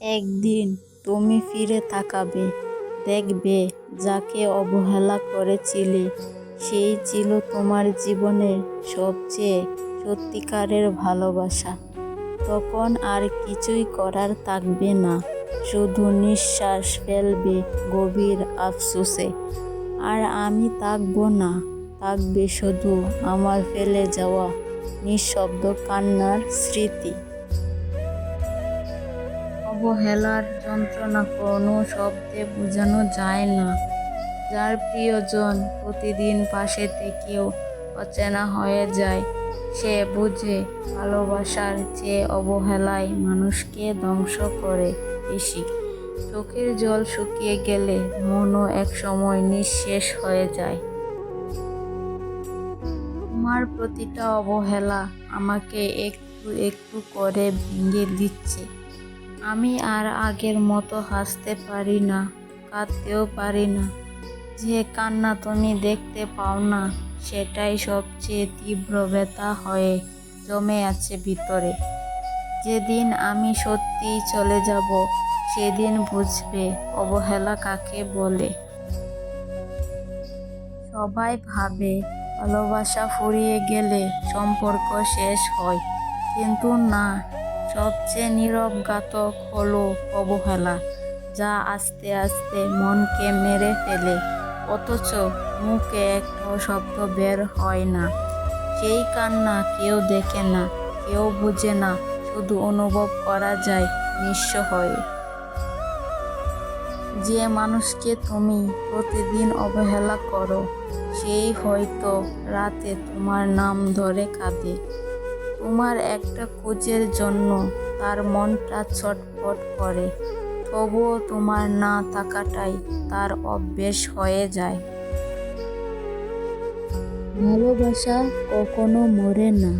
একদিন তুমি ফিরে তাকাবে, দেখবে যাকে অবহেলা করেছিলে, সেই ছিল তোমার জীবনের সবচেয়ে সত্যিকারের ভালোবাসা। তখন আর কিছুই করার থাকবে না, শুধু নিঃশ্বাস ফেলবে গভীর আফসোসে। আর আমি থাকব না, থাকবে শুধু আমার ফেলে যাওয়া নিঃশব্দ কান্নার স্মৃতি। অবহেলার যন্ত্রণা কোনো শব্দে বোঝানো যায় না। যার প্রিয়জন প্রতিদিন পাশে থেকেও অচেনা হয়ে যায়, সে বুঝে ভালোবাসার চেয়ে অবহেলায় মানুষকে ধ্বংস করে বেশি। চোখের জল শুকিয়ে গেলে মনও এক সময় নিঃশেষ হয়ে যায়। তোমার প্রতিটা অবহেলা আমাকে একটু একটু করে ভেঙে দিচ্ছে। আমি আর আগের মতো হাসতে পারি না, কাঁদতেও পারি না। যে কান্না তুমি দেখতে পাও না, সেটাই সবচেয়ে তীব্র ব্যথা হয়ে জমে আছে ভিতরে। যেদিন আমি সত্যিই চলে যাব, সেদিন বুঝবে, অবহেলা কাকে বলে। সবাই ভাবে, ভালোবাসা ফুরিয়ে গেলে সম্পর্ক শেষ হয়, কিন্তু না সবচেয়ে নীরব ঘাতক হলো অবহেলা, যা আস্তে আস্তে মনকে মেরে ফেলে। অথচ মুখে একটাও শব্দ বের হয় না। সেই কান্না কেউ দেখে না, কেউ বুঝে না, শুধু অনুভব করা যায় নিঃস্ব হয়ে। যে মানুষকে তুমি প্রতিদিন অবহেলা করো, সেই হয়তো রাতে তোমার নাম ধরে কাঁদে। তোমার একটা খোঁজের জন্য তার মনটা ছটফট করে। তবুও তোমার না থাকাটাই তার অভ্যেস হয়ে যায়। ভালোবাসা কখনো মরে না,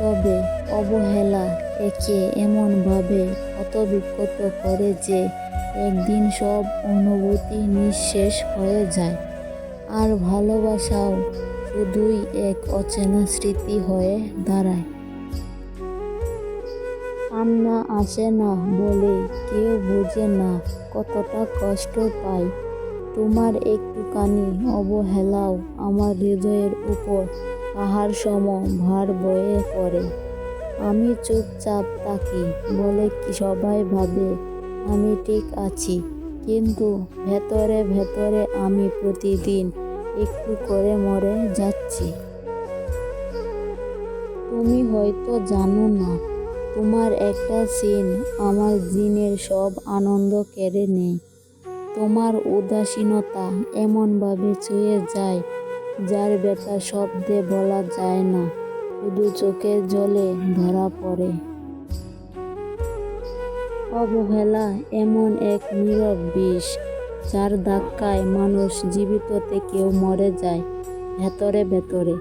তবে অবহেলা একে এমনভাবে ক্ষতবিক্ষত করে যে একদিন সব অনুভূতি নিঃশেষ হয়ে যায়। আর ভালোবাসাও শুধুই এক অচেনা স্মৃতি হয়ে দাঁড়ায়। কান্না আসে না বলে কেউ বোঝে না কতটা কষ্ট পাই। তোমার একটুখানি অবহেলাও আমার হৃদয়ের উপর পাহাড় সম ভার বয়ে পড়ে। আমি চুপচাপ থাকি বলে কি সবাই ভাবে, আমি ঠিক আছি। কিন্তু ভেতরে ভেতরে আমি প্রতিদিন একটু করে মরে যাচ্ছি। তুমি হয়তো জানো না তোমার একটা সিন আমার দিনের সব আনন্দ কেড়ে নেয়। তোমার উদাসীনতা এমনভাবে ছুঁয়ে যায়, যার ব্যথা শব্দে বলা যায় না, শুধু চোখের জলে ধরা পড়ে। অবহেলা এমন এক নীরব বিষ, যার ধাক্কায় মানুষ জীবিত থেকেও মরে যায় ভেতরে ভেতরে।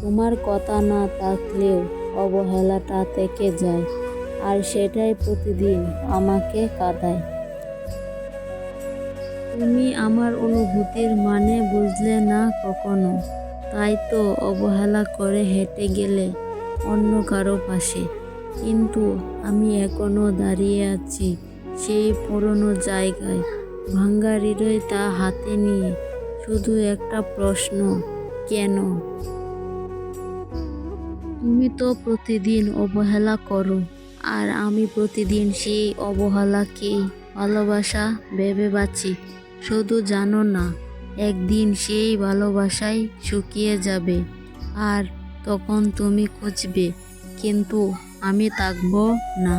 তোমার কথা না থাকলেও অবহেলাটা থেকে যায়, আর সেটাই প্রতিদিন আমাকে কাঁদায়। তুমি আমার অনুভূতির মানে বুঝলে না কখনো? তাই তো অবহেলা করে হেঁটে গেলে অন্য কারও পাশে। কিন্তু আমি এখনও দাঁড়িয়ে আছি সেই পুরনো জায়গায়। ভাঙ্গা হৃদয় তা হাতে নিয়ে শুধু একটা প্রশ্ন, কেন? তুমি তো প্রতিদিন অবহেলা করো, আর আমি প্রতিদিন সেই অবহেলাকেই ভালোবাসা ভেবে বাঁচি। শুধু জানো না, একদিন সেই ভালোবাসাই শুকিয়ে যাবে, আর তখন তুমি খুঁজবে, কিন্তু আমি থাকব না।